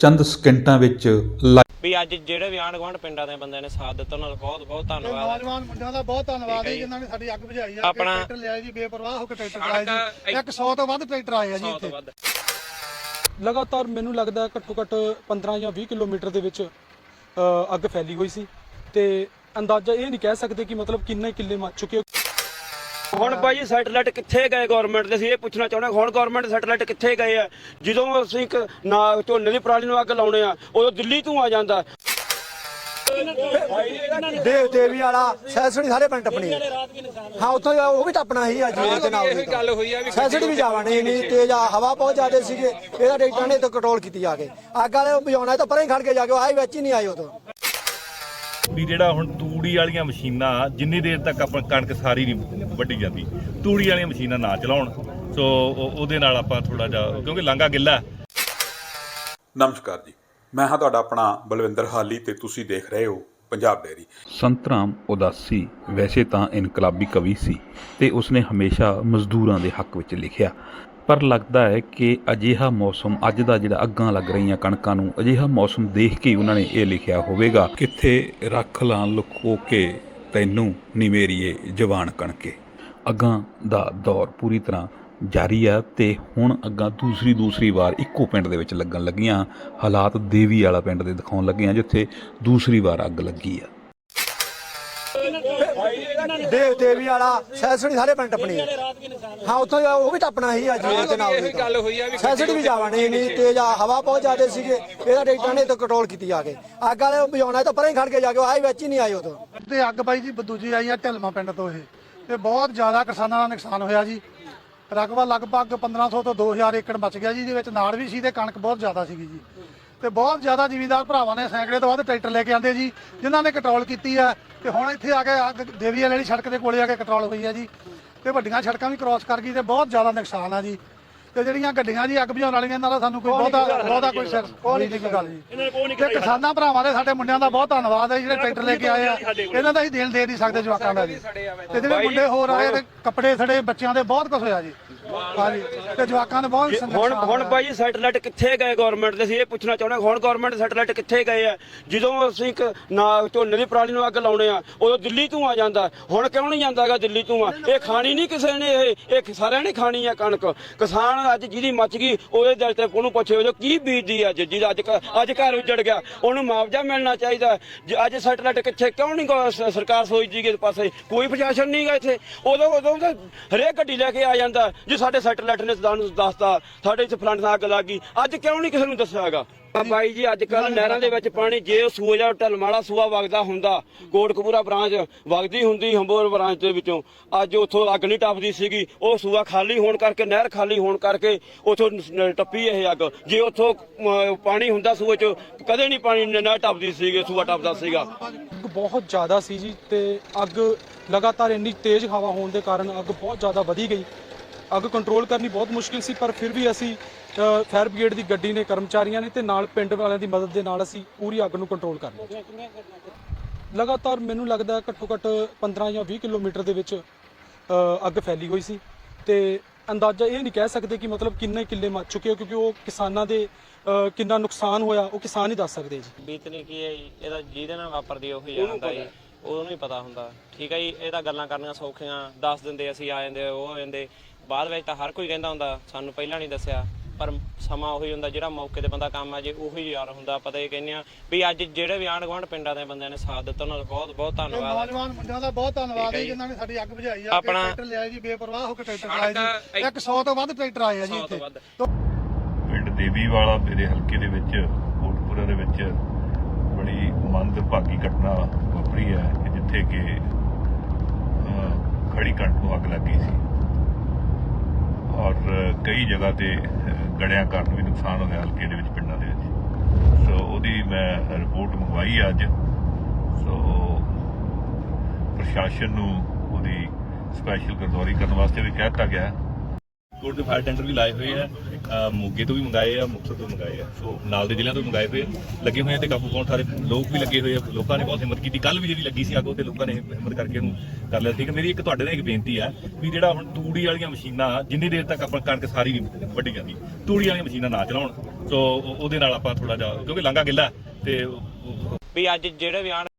ਚੰਦ ਸਕਿੰਟਾਂ ਵਿੱਚ ਵੀ ਅੱਜ ਜਿਹੜੇ ਵੀ ਆਂਢ ਗੁਆਂਢ ਪਿੰਡਾਂ ਦੇ ਬੰਦਿਆਂ ਨੇ ਸਾਥ ਦਿੱਤਾ ਉਹਨਾਂ ਦਾ ਬਹੁਤ ਬਹੁਤ ਧੰਨਵਾਦ। ਨੌਜਵਾਨ ਮੁੰਡਿਆਂ ਦਾ ਬਹੁਤ ਧੰਨਵਾਦ ਹੈ। ਜਿਨ੍ਹਾਂ ਨੇ ਸਾਡੀ ਅੱਗ ਬੁਝਾਈ ਆ ਆਪਣਾ- ਟਰੈਕਟਰ ਲਿਆ ਜੀ ਬੇਪਰਵਾਹ ਹੋ ਕੇ ਟਰੈਕਟਰ ਚਲਾਇਆ ਜੀ 100 ਤੋਂ ਵੱਧ ਟਰੈਕਟਰ ਆਏ ਆ ਜੀ ਇੱਥੇ ਵੱਧ ਲਗਾਤਾਰ ਮੈਨੂੰ ਲੱਗਦਾ ਹੈ ਘੱਟੋ ਘੱਟ 15 ਜਾਂ 20 ਕਿਲੋਮੀਟਰ ਦੇ ਵਿੱਚ ਅ, ਅੱਗ ਫੈਲੀ ਹੋਈ ਸੀ ਤੇ ਅੰਦਾਜ਼ਾ ਇਹ ਨਹੀਂ ਕਹਿ ਸਕਦੇ ਕਿ ਮਤਲਬ ਕਿੰਨੇ ਕਿੱਲੇ ਮੱਚ ਚੁੱਕੇ। ਹੁਣ ਭਾਈ ਸੈਟਲਾਈਟ ਕਿੱਥੇ ਗਏ ਗਵਰਨਮੈਂਟ ਦੇ? ਅਸੀਂ ਇਹ ਪੁੱਛਣਾ ਚਾਹੁੰਦੇ ਹਾਂ, ਹੁਣ ਗਵਰਨਮੈਂਟ ਸੈਟਲਾਈਟ ਕਿੱਥੇ ਗਏ ਆ? ਜਦੋਂ ਅਸੀਂ ਇੱਕ ਨਾ ਝੋਨੇ ਦੀ ਪਰਾਲੀ ਨੂੰ ਅੱਗ ਲਾਉਣੇ ਆ ਉਦੋਂ ਦਿੱਲੀ ਤੋਂ ਆ ਜਾਂਦਾ। ਦੇਵ ਦੇਵੀ ਵਾਲਾ ਸੈਸੜੀ ਸਾਰੇ ਪਿੰਡ ਟੱਪਣੀ ਹੈ। ਉੱਥੋਂ ਜਾ- ਉਹ ਵੀ ਟੱਪਣਾ ਹੀ ਅੱਜ। ਦੇ ਨਾਲ ਇਹ ਗੱਲ ਹੋਈ ਆ ਵੀ ਸੈਸੜੀ ਵੀ ਜਾਵਣੀ ਨਹੀਂ ਤੇਜ਼ ਆ ਹਵਾ ਬਹੁਤ ਜ਼ਿਆਦੇ ਸੀਗੇ। ਇਹਦਾ ਡੇਟਾ ਨੇ ਤਾਂ ਕੰਟਰੋਲ ਕੀਤੀ ਆ ਕੇ। ਅੱਗ ਵਾਲੇ ਬੁਝਾਉਣਾ ਤਾਂ ਪਰੇ ਹੀ ਖੜ ਕੇ ਜਾ ਕੇ ਆਏ ਵਿੱਚ ਹੀ ਨਹੀਂ ਆਏ ਉਦੋਂ। ਵੀ ਜਿਹੜਾ ਹੁਣ ਤੂੜੀ ਵਾਲੀਆਂ ਮਸ਼ੀਨਾਂ ਜਿੰਨੀ ਦੇਰ ਤੱਕ ਆਪਾਂ ਕਣਕ ਸਾਰੀ ਨਹੀਂ ਵੱਢੀ ਜਾਂਦੀ ਤੂੜੀ ਵਾਲੀਆਂ ਮਸ਼ੀਨਾਂ ਨਾ ਚਲਾਉਣ। ਸੋ ਉਹ- ਉਹਦੇ ਨਾਲ ਆਪਾਂ ਥੋੜਾ ਜਿਹਾ ਕਿਉਂਕਿ ਲਾਂਗਾ ਗਿੱਲਾ ਹੈ। ਨਮਸਕਾਰ ਜੀ। ਮੈਂ ਹਾਂ ਤੁਹਾਡਾ ਆਪਣਾ ਬਲਵਿੰਦਰ ਹਾਲੀ ਤੇ ਤੁਸੀਂ ਦੇਖ ਰਹੇ ਹੋ ਪੰਜਾਬ ਡੇਰੀ ਸੰਤਰਾਮ ਉਦਾਸੀ ਵੈਸੇ ਤਾਂ ਇਨਕਲਾਬੀ ਕਵੀ ਸੀ ਤੇ ਉਸਨੇ ਹਮੇਸ਼ਾ ਮਜ਼ਦੂਰਾਂ ਦੇ ਹੱਕ ਵਿੱਚ ਲਿਖਿਆ। ਪਰ ਲੱਗਦਾ ਹੈ ਕਿ ਅਜਿਹਾ ਮੌਸਮ ਅੱਜ ਦਾ ਜਿਹੜਾ ਅੱਗਾਂ ਲੱਗ ਰਹੀਆਂ ਕਣਕਾਂ ਨੂੰ, ਅਜਿਹਾ ਮੌਸਮ ਦੇਖ ਕੇ ਉਹਨਾਂ ਨੇ ਇਹ ਲਿਖਿਆ ਹੋਵੇਗਾ, ਕਿੱਥੇ ਰੱਖ ਲਾਂ ਲੁਕੋ ਕੇ ਤੈਨੂੰ ਨਿਵੇਰੀਏ ਜਵਾਨ ਕਣਕੇ। ਅੱਗਾਂ ਦਾ ਦੌਰ ਪੂਰੀ ਤਰ੍ਹਾਂ ਜਾਰੀ ਆ ਤੇ ਹੁਣ ਅੱਗਾਂ ਦੂਸਰੀ ਦੂਸਰੀ ਵਾਰ ਇੱਕੋ ਪਿੰਡ ਦੇ ਵਿੱਚ ਲੱਗਣ ਲੱਗੀਆਂ, ਹਾਲਾਤ ਦੇਵੀ ਵਾਲਾ ਪਿੰਡ ਦੇ ਦਿਖਾਉਣ ਲੱਗੇ ਆ ਜਿੱਥੇ ਦੂਸਰੀ ਵਾਰ ਅੱਗ ਲੱਗੀ ਆ। ਦੇਵ ਦੇਵੀ ਵਾਲਾ ਸੈਸੜੀ ਸਾਰੇ ਪਿੰਡ ਟੱਪਣੀ ਹੈ। ਹਾਂ ਉੱਥੋਂ ਉਹ ਵੀ ਟੱਪਣਾ ਹੀ ਅੱਜ ਦੇ ਨਾਲ ਇਹ ਗੱਲ ਹੋਈ ਆ ਵੀ ਸੈਸੜੀ ਵੀ ਜਾਵਣੀ ਨਹੀਂ ਤੇਜ਼ ਆ ਹਵਾ ਬਹੁਤ ਜ਼ਿਆਦੇ ਸੀਗੇ ਇਹਦਾ ਡੇਟਾ ਨੇ ਤਾਂ ਕੰਟਰੋਲ ਕੀਤੀ ਆ ਕੇ। ਅੱਗ ਵਾਲੇ ਬੁਝਾਉਣਾ ਤਾਂ ਪਰੇ ਖੜ ਕੇ ਜਾ ਕੇ ਆਏ ਵਿੱਚ ਹੀ ਨਹੀਂ ਆਏ ਉਦੋਂ। ਤੇ ਅੱਗ ਬਾਈ ਜੀ ਦੂਜੀ ਆਈ ਆ ਢਲਮਾ ਪਿੰਡ ਤੋਂ ਇਹ। ਤੇ ਬਹੁਤ ਜ਼ਿਆਦਾ ਕਿਸਾਨਾਂ ਦਾ ਨੁਕਸਾਨ ਹੋਇਆ ਜੀ। ਰਕਬਾ ਲਗਭਗ 1500 ਤੋਂ 2000 ਏਕੜ ਬਚ ਗਿਆ ਜੀ ਜਿਹਦੇ ਵਿੱਚ ਨਾੜ ਵੀ ਸੀ ਤੇ ਕਣਕ ਬਹੁਤ ਜ਼ਿਆਦਾ ਸੀਗੀ ਜੀ। ਤੇ ਬਹੁਤ ਜ਼ਿਆਦਾ ਜ਼ਿਮੀਂਦਾਰ ਭਰਾਵਾਂ ਨੇ ਸੈਂਕੜੇ ਤੋਂ ਵੱਧ ਟਰੈਕਟਰ ਲੈ ਕੇ ਆਂਦੇ ਜੀ ਜਿਨ੍ਹਾਂ ਨੇ ਕੰਟਰੋਲ ਕੀਤੀ ਆ ਤੇ ਹੁਣ ਇੱਥੇ ਆ ਕੇ ਅੱਗ ਦੇਵੀ ਵਾਲੀ ਸੜਕ ਦੇ ਕੋਲੇ ਆ ਕੇ ਕੰਟਰੋਲ ਹੋਈ ਆ ਜੀ। ਤੇ ਵੱਡੀਆਂ ਸੜਕਾਂ ਵੀ ਕ੍ਰਾਸ ਕਰ ਗਈ ਤੇ ਬਹੁਤ ਜ਼ਿਆਦਾ ਨੁਕਸਾਨ ਆ ਜੀ। ਤੇ ਜਿਹੜੀਆਂ ਗੱਡੀਆਂ ਜੀ ਅੱਗ ਬੁਝਾਉਣ ਵਾਲੀਆਂ ਇਹਨਾਂ ਦਾ ਸਾਨੂੰ ਕੋਈ ਬਹੁਤਾ ਬਹੁਤਾ ਕੋਈ ਸਿਰ ਕੋਈ ਨਹੀਂ ਕੋਈ ਗੱਲ ਜੀ। ਤੇ ਕਿਸਾਨਾਂ ਭਰਾਵਾਂ ਦੇ ਸਾਡੇ ਮੁੰਡਿਆਂ ਦਾ ਬਹੁਤ ਧੰਨਵਾਦ ਹੈ ਜਿਹੜੇ ਟਰੈਕਟਰ ਲੈ ਕੇ ਆਏ ਆ। ਇਹਨਾਂ ਦਾ ਹੀ ਦੇਣ ਦੇ ਨਹੀਂ ਸਕਦੇ ਜਵਾਕਾਂ ਦਾ ਜੀ। ਤੇ ਜਿਹੜੇ ਮੁੰਡੇ ਹੋਰ ਆਏ ਤੇ ਕੱਪੜੇ ਸੜੇ ਬੱਚਿਆਂ ਦੇ ਬਹੁਤ ਕੁਝ ਹੋਇਆ ਜੀ। ਹਾਂਜੀ। ਤੇ ਜਵਾਕਾਂ ਦੇ ਬਹੁਤ ਹੁਣ ਨੁਕਸਾਨ ਹੁਣ ਹੋਇਆ। ਭਾਈ ਸੈਟਲਾਈਟ ਕਿੱਥੇ ਗਏ ਗਵਰਨਮੈਂਟ ਦੇ? ਅਸੀਂ ਇਹ ਪੁੱਛਣਾ ਚਾਹੁੰਦੇ ਹਾਂ, ਹੁਣ ਗਵਰਨਮੈਂਟ ਸੈਟਲਾਈਟ ਕਿੱਥੇ ਗਏ ਆ? ਜਦੋਂ ਅਸੀਂ ਇੱਕ ਨਾ ਝੋਨੇ ਦੀ ਪਰਾਲੀ ਨੂੰ ਅੱਗ ਲਾਉਣੇ ਆ ਉਦੋਂ ਦਿੱਲੀ ਤੋਂ ਆ ਜਾਂਦਾ। ਹੁਣ ਕਿਉਂ ਨਹੀਂ ਜਾਂਦਾਗਾ ਦਿੱਲੀ ਤੋਂ ਆ? ਇਹ ਖਾਣੀ ਨਹੀਂ ਕਿਸੇ ਨੇ ਇਹ ਇਹ ਸਾਰਿਆਂ ਨੇ ਖਾਣੀ ਆ ਕਣਕ। ਕਿਸਾਨ ਅੱਜ ਜਿਹਦੀ ਮੱਚ ਗਈ ਉਹਦੇ ਦਿਲ ਤੇ ਉਹਨੂੰ ਪੁੱਛੇ ਕੀ ਬੀਤਦੀ ਅੱਜ? ਜਿਹਦਾ ਅੱਜ ਘ- ਅੱਜ ਘਰ ਉੱਜੜ ਗਿਆ ਉਹਨੂੰ ਮੁਆਵਜ਼ਾ ਮਿਲਣਾ ਚਾਹੀਦਾ। ਜੇ ਅੱਜ ਸੈਟਲਾਈਟ ਕਿੱਥੇ ਕਿਉਂ ਨਹੀਂ ਗੌ- ਸ- ਸਰਕਾਰ ਸੋਚਦੀ ਕਿ ਪਾਸੇ? ਕੋਈ ਪ੍ਰਸ਼ਾਸਨ ਨਹੀਂਗਾ ਇੱਥੇ। ਉਦੋਂ ਉਦੋਂ ਤਾਂ ਹਰੇਕ ਗੱਡੀ ਲੈ ਕੇ ਆ ਜਾਂਦਾ। ਜੀ ਸਾਡੇ ਸੈਟਲਾਈਟ ਨੇ ਸਾਨੂੰ ਦੱਸਤਾ ਸਾਡੇ ਇੱਥੇ ਫਲੰਟ ਅੱਗ ਲੱਗ ਗਈ। ਅੱਜ ਕਿਉਂ ਨਹੀਂ ਕਿਸੇ ਨੂੰ ਦੱਸਿਆਗਾ ਆ ਬਾਈ ਜੀ ਅੱਜ ਕੱਲ ਨਹਿਰਾਂ ਦੇ ਵਿੱਚ ਪਾਣੀ ਜੇ ਉਹ ਸੂਆ ਜਾਂ ਢਲਮਾਲਾ ਸੂਆ ਵਗਦਾ ਹੁੰਦਾ ਕੋਟਕਪੂਰਾ ਬ੍ਰਾਂਚ ਵਗਦੀ ਹੁੰਦੀ ਹੰਬੋਰ ਬ੍ਰਾਂਚ ਦੇ ਵਿੱਚੋਂ। ਅੱਜ ਉੱਥੋਂ ਅੱਗ ਨਹੀਂ ਟੱਪਦੀ ਸੀਗੀ ਉਹ ਸੂਆ ਖਾਲੀ ਹੋਣ ਕਰਕੇ ਨਹਿਰ ਖਾਲੀ ਹੋਣ ਕਰਕੇ ਉੱਥੋਂ ਨ- ਟੱਪੀ ਇਹ ਅੱਗ। ਜੇ ਉੱਥੋਂ ਪਾਣੀ ਹੁੰਦਾ ਸੂਏ ਚ ਕਦੇ ਨਹੀਂ ਪਾਣੀ ਨਹਿਰ ਟੱਪਦੀ ਸੀਗੀ ਸੂਆ ਟੱਪਦਾ ਸੀਗਾ। ਬਹੁਤ ਜ਼ਿਆਦਾ ਸੀ ਜੀ ਤੇ ਅੱਗ ਲਗਾਤਾਰ ਇੰਨੀ ਤੇਜ਼ ਹਵਾ ਹੋਣ ਦੇ ਕਾਰਨ ਅੱਗ ਬਹੁਤ ਜ਼ਿਆਦਾ ਵਧੀ ਗਈ। ਅੱਗ ਕੰਟਰੋਲ ਕਰਨੀ ਬਹੁਤ ਮੁਸ਼ਕਿਲ ਸੀ ਪਰ ਫਿਰ ਵੀ ਅਸੀਂ ਫਾਇਰ ਬ੍ਰਿਗੇਡ ਦੀ ਗੱਡੀ ਨੇ ਕਰਮਚਾਰੀਆਂ ਨੇ ਤੇ ਨਾਲ ਪਿੰਡ ਵਾਲਿਆਂ ਦੀ ਮਦਦ ਦੇ ਨਾਲ ਅਸੀਂ ਪੂਰੀ ਅੱਗ ਨੂੰ ਕੰਟਰੋਲ ਕਰ ਲਿਆ। ਲਗਾਤਾਰ ਮੈਨੂੰ ਲੱਗਦਾ ਹੈ ਘੱਟੋ ਘੱਟ 15 ਜਾਂ 20 ਕਿਲੋਮੀਟਰ ਦੇ ਵਿੱਚ ਅੱਗ ਫੈਲੀ ਹੋਈ ਸੀ ਤੇ ਅੰਦਾਜ਼ਾ ਇਹ ਨਹੀਂ ਕਹਿ ਸਕਦੇ ਕਿ ਮਤਲਬ ਕਿੰਨੇ ਕਿੱਲੇ ਮੱਚ ਚੁੱਕੇ ਹੋ ਕਿਉਂਕਿ ਉਹ ਕਿਸਾਨਾਂ ਦੇ ਕਿੰਨਾ ਨੁਕਸਾਨ ਹੋਇਆ ਉਹ ਕਿਸਾਨ ਹੀ ਦੱਸ ਸਕਦੇ ਜੀ। ਬੀਤਨੀ ਕੀ ਹੈ ਜੀ? ਇਹਦਾ ਜਿਹਦੇ ਨਾਲ ਵਾਪਰਦੀ ਉਹ ਹੀ ਜਾਣਦਾ ਜੀ। ਉਹਨੂੰ ਹੀ ਪਤਾ ਹੁੰਦਾ। ਠੀਕ ਹੈ ਜੀ ਇਹ ਤਾਂ ਗੱਲਾਂ ਕਰਨੀਆਂ ਸੌਖੀਆਂ। ਦੱਸ ਦਿੰਦੇ ਅਸੀਂ ਆ ਜਾਂਦੇ ਉਹ ਆ ਜਾਂਦੇ। ਬਾਅਦ ਵਿੱਚ ਤਾਂ ਹਰ ਕੋਈ ਕਹਿੰਦਾ ਹੁੰਦਾ ਸਾਨੂੰ ਪਹਿਲਾਂ ਨਹੀਂ ਦੱਸਿਆ ਪਰ ਸਮਾਂ ਉਹੀ ਹੁੰਦਾ ਜਿਹੜਾ ਮੌਕੇ ਤੇ ਬੰਦਾ ਕੰਮ ਆ ਜੇ ਉਹੀ ਯਾਰ ਹੁੰਦਾ ਪਤਾ ਹੀ ਕਹਿੰਦੇ ਆ ਵੀ ਅੱਜ ਜਿਹੜੇ ਵੀ ਆਂਢ ਗੁਆਂਢ ਪਿੰਡਾਂ ਦੇ ਬੰਦਿਆਂ ਨੇ ਸਾਥ ਦਿੱਤਾ ਉਹਨਾਂ ਦਾ ਬਹੁਤ ਬਹੁਤ ਧੰਨਵਾਦ ਹੈ। ਨੌਜਵਾਨ ਮੁੰਡਿਆਂ ਦਾ ਬਹੁਤ ਧੰਨਵਾਦ ਹੈ ਜਿਨ੍ਹਾਂ ਨੇ ਸਾਡੀ ਅੱਗ ਬੁਝਾਈ ਆ ਆਪਣਾ- ਟਰੈਕਟਰ ਲਿਆ ਜੀ ਬੇਪਰਵਾਹ ਹੋ ਕੇ ਟਰੈਕਟਰ ਚਲਾਇਆ ਜੀ। 100 ਤੋਂ ਵੱਧ ਟਰੈਕਟਰ ਆਏ ਆ ਜੀ ਸੌ ਤੋਂ ਇੱਥੇ। ਵੱਧ। ਪਿੰਡ ਦੇਵੀ ਵਾਲਾ ਮੇਰੇ ਹਲਕੇ ਦੇ ਵਿੱਚ ਕੋਟਪੁਰਾ ਦੇ ਵਿੱਚ ਬੜੀ ਮੰਦਭਾਗੀ ਘਟਨਾ ਵਾਪਰੀ ਹੈ ਕਿ ਜਿੱਥੇ ਕਿ ਅਹ, ਖੜੀ ਕਣਕ ਨੂੰ ਅੱਗ ਲੱਗ ਗਈ ਸੀ। ਔਰ ਕਈ ਜਗ੍ਹਾ ਤੇ ਅਹ, ਗੜਿਆਂ ਕਾਰਨ ਵੀ ਨੁਕਸਾਨ ਹੋਇਆ ਹਲਕੇ ਦੇ ਵਿੱਚ ਪਿੰਡਾਂ ਦੇ ਵਿੱਚ। ਸੋ ਉਹਦੀ ਮੈਂ ਰਿਪੋਰਟ ਮੰਗਵਾਈ ਹੈ ਅੱਜ। ਸੋ ਪ੍ਰਸ਼ਾਸਨ ਨੂੰ ਉਹਦੀ ਸਪੈਸ਼ਲ ਗਰਦੌਰੀ ਕਰਨ ਵਾਸਤੇ ਵੀ ਕਹਿ ਦਿੱਤਾ ਗਿਆ ਹੈ ਦੇ ਫਾਇਰ ਟੈਂਡਰ ਵੀ ਲਾਏ ਹੋਏ ਆ ਮੋਗੇ ਤੋਂ ਵੀ ਮੰਗਾਏ ਆ, ਮੁਕਤਸਰ ਤੋਂ ਮੰਗਾਏ ਆ, ਸੋ ਨਾਲ ਦੇ ਜ਼ਿਲ੍ਹਿਆਂ ਤੋਂ ਮੰਗਾਏ ਹੋਏ ਲੱਗੇ ਹੋਏ ਆ ਤੇ ਕਾਬੂ ਪਾਉਣ ਸਾਰੇ ਲੋਕ ਵੀ ਲੱਗੇ ਹੋਏ ਆ, ਲੋਕਾਂ ਨੇ ਬਹੁਤ ਹਿੰਮਤ ਕੀਤੀ। ਕੱਲ ਵੀ ਜਿਹੜੀ ਲੱਗੀ ਸੀ ਅੱਗੋਂ ਤੇ ਲੋਕਾਂ ਨੇ ਹਿੰਮਤ ਕਰਕੇ ਉਹਨੂੰ ਕਰ ਲਿਆ। ਠੀਕ ਹੈ, ਮੇਰੀ ਇੱਕ ਤੁਹਾਡੇ ਨਾਲ ਇੱਕ ਬੇਨਤੀ ਆ ਵੀ ਜਿਹੜਾ ਹੁਣ ਤੂੜੀ ਵਾਲੀਆਂ ਮਸ਼ੀਨਾਂ, ਜਿੰਨੀ ਦੇਰ ਤੱਕ ਆਪਾਂ ਕਣਕ ਸਾਰੀ ਨਹੀਂ ਵੱਢੀ ਜਾਂਦੀ, ਤੂੜੀ ਵਾਲੀਆਂ ਮਸ਼ੀਨਾਂ ਨਾ ਚਲਾਉਣ, ਸੋ ਉਹਦੇ ਨਾਲ ਆਪਾਂ ਥੋੜਾ ਜਿਹਾ, ਕਿਉਂਕਿ ਲਾਂਘਾ ਗਿੱਲਾ ਹੈ ਤੇ ਵੀ ਅੱਜ ਜਿਹੜੇ ਵੀ